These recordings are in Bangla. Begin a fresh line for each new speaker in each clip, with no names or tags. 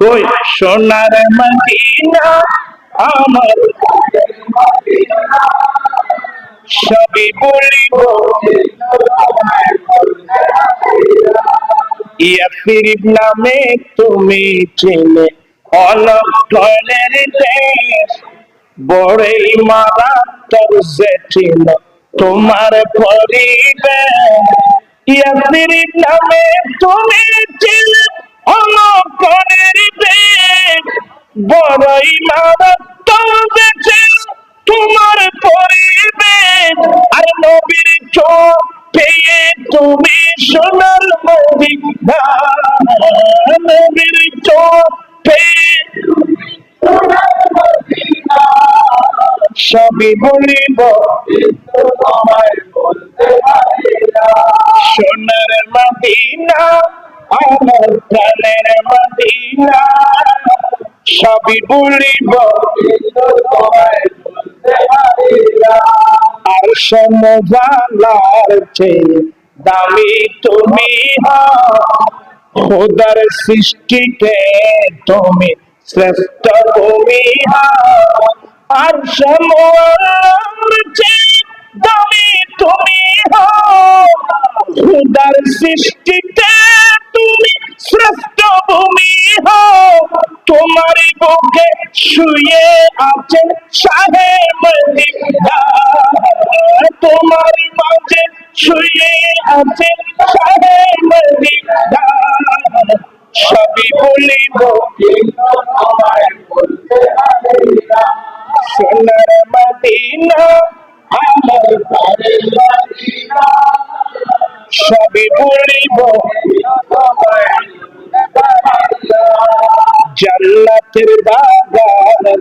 কই? সোনার মদিনা আমার সবই বলিব ইয়াসিরিব নামে তুমি চেনে অলক্ষণের দেশ। বড়ই মারাত্মক যে ছিল তোমার পরিবেশ ইয়াসিরিব নামে তুমি চেনে দেশ বড়ই মারাত্মক যে তোমার পরিবেশ। আর নবীর চোখ পেয়ে তুমি সোনার মদিনা নবীর চোখ পেয়ে সবই বলিব সোনার মদিনা, আমার প্রাণের মদিনা। সবই বলিব আর দামি তুমি। খোদার সৃষ্টিতে তুমি শ্রেষ্ঠ তুমি। আর সমজালার চেয়ে দামি তুমি। খোদার সৃষ্টিতে শুয়ে আছে শাহে মদিনা তোমার মাঝে শুয়ে আছে শাহে মদিনা সবই বলিব সোনার মদিনা আমার মদিনা সবই বলিব জান্নাতের বাগান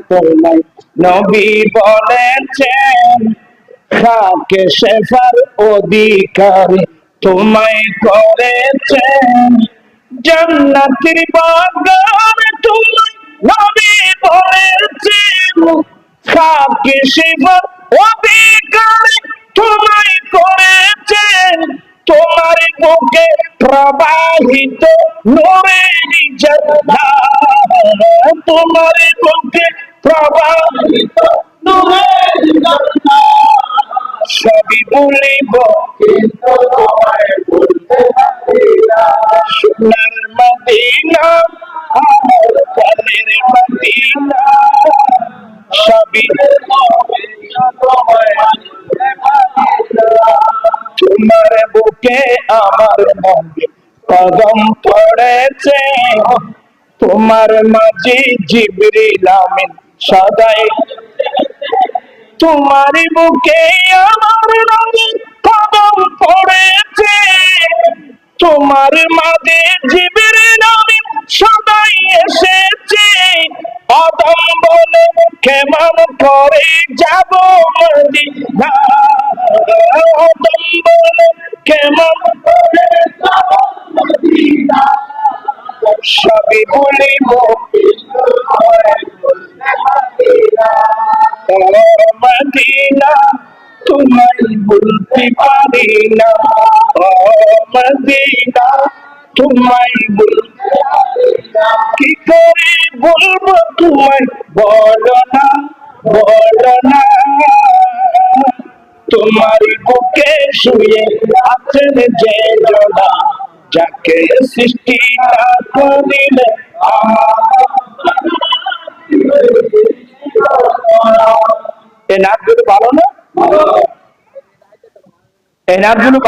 তোমায় নবী বলেছেন খাকে শেফার অধিকারী তোমায় করেছেন জান্নাতের বাগান তোমায় নবী বলেছেন খাকে শেফার অধিকারী তোমার বুকে প্রবাহিত নূরের ঝর্ণা তোমার বুকে প্রবাহিত নূরের ঝর্ণা সবই বলিব সোনার মদিনা, আমার প্রাণের মদিনা। সবই তোমার বুকে আমার নবী কদম পড়েছে। তোমার মাঝে জিবরিল আমিন সদাই। তোমার বুকে আমার নবী কদম পড়েছে। তোমার মাঝে জিবরিল আমিন সদাই এসেছে। কদম বলে কেমন কেমন করে যাব মদিনা সবই তোমায়? বলতে পারি না মদিনা তোমায় বলতে কি করে বলব তোমায় বলো না। তোমার বুকে শুয়ে আছেন যে জোড়া, যাকে সৃষ্টি না করিলে এ নাচগুলো ভালো না? এই নাচগুলো